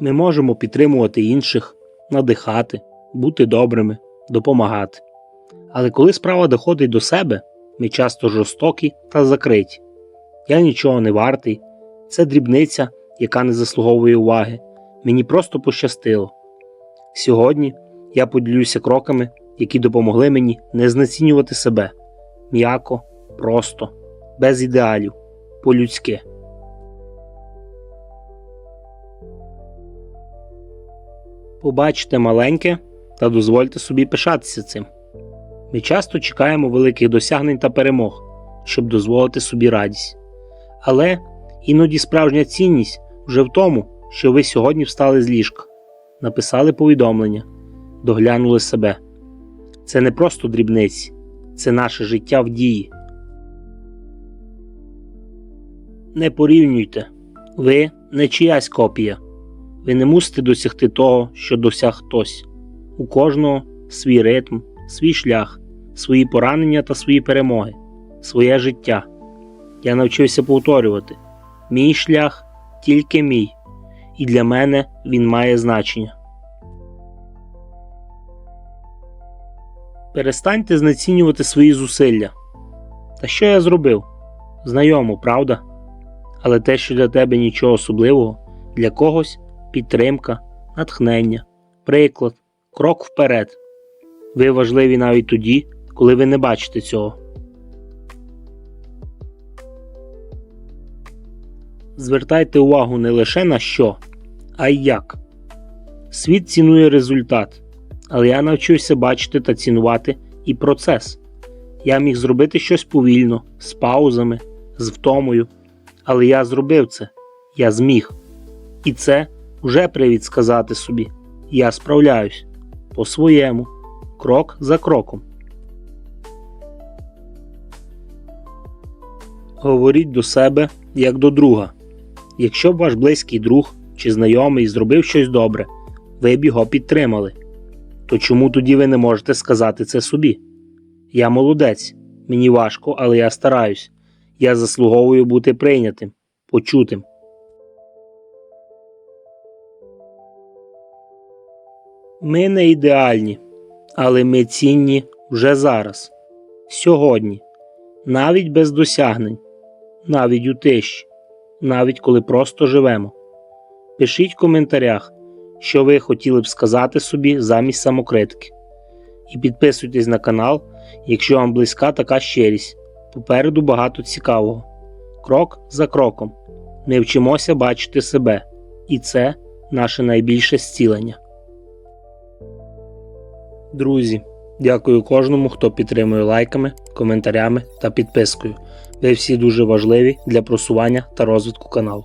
Ми можемо підтримувати інших, надихати, бути добрими, допомагати. Але коли справа доходить до себе, ми часто жорстокі та закриті. Я нічого не вартий, це дрібниця, яка не заслуговує уваги. Мені просто пощастило. Сьогодні я поділюся кроками, які допомогли мені не знецінювати себе м'яко, просто, без ідеалів, по-людськи. Побачте маленьке та дозвольте собі пишатися цим. Ми часто чекаємо великих досягнень та перемог, щоб дозволити собі радість. Але іноді справжня цінність вже в тому, що ви сьогодні встали з ліжка, написали повідомлення, доглянули себе. Це не просто дрібниці, це наше життя в дії. Не порівнюйте, ви не чиясь копія. Ви не мусите досягти того, що досяг хтось. У кожного свій ритм, свій шлях, свої поранення та свої перемоги, своє життя. Я навчився повторювати: мій шлях тільки мій, і для мене він має значення. Перестаньте знецінювати свої зусилля. Та що я зробив? Знайомо, правда? Але те, що для тебе нічого особливого, для когось підтримка, натхнення, приклад, крок вперед. Ви важливі навіть тоді, коли ви не бачите цього. Звертайте увагу не лише на що, а й як. Світ цінує результат, але я навчився бачити та цінувати і процес. Я міг зробити щось повільно, з паузами, з втомою, але я зробив це, я зміг. І це вже привід сказати собі: я справляюсь по-своєму, крок за кроком. Говоріть до себе як до друга. Якщо б ваш близький друг чи знайомий зробив щось добре, ви б його підтримали, то чому тоді ви не можете сказати це собі? Я молодець, мені важко, але я стараюсь. Я заслуговую бути прийнятим, почутим. Ми не ідеальні, але ми цінні вже зараз, сьогодні, навіть без досягнень, навіть у тиші, навіть коли просто живемо. Пишіть в коментарях, що ви хотіли б сказати собі замість самокритики. І підписуйтесь на канал, якщо вам близька така щирість. Попереду багато цікавого. Крок за кроком. Ми вчимося бачити себе, і це наше найбільше зцілення. Друзі, дякую кожному, хто підтримує лайками, коментарями та підпискою. Ви всі дуже важливі для просування та розвитку каналу.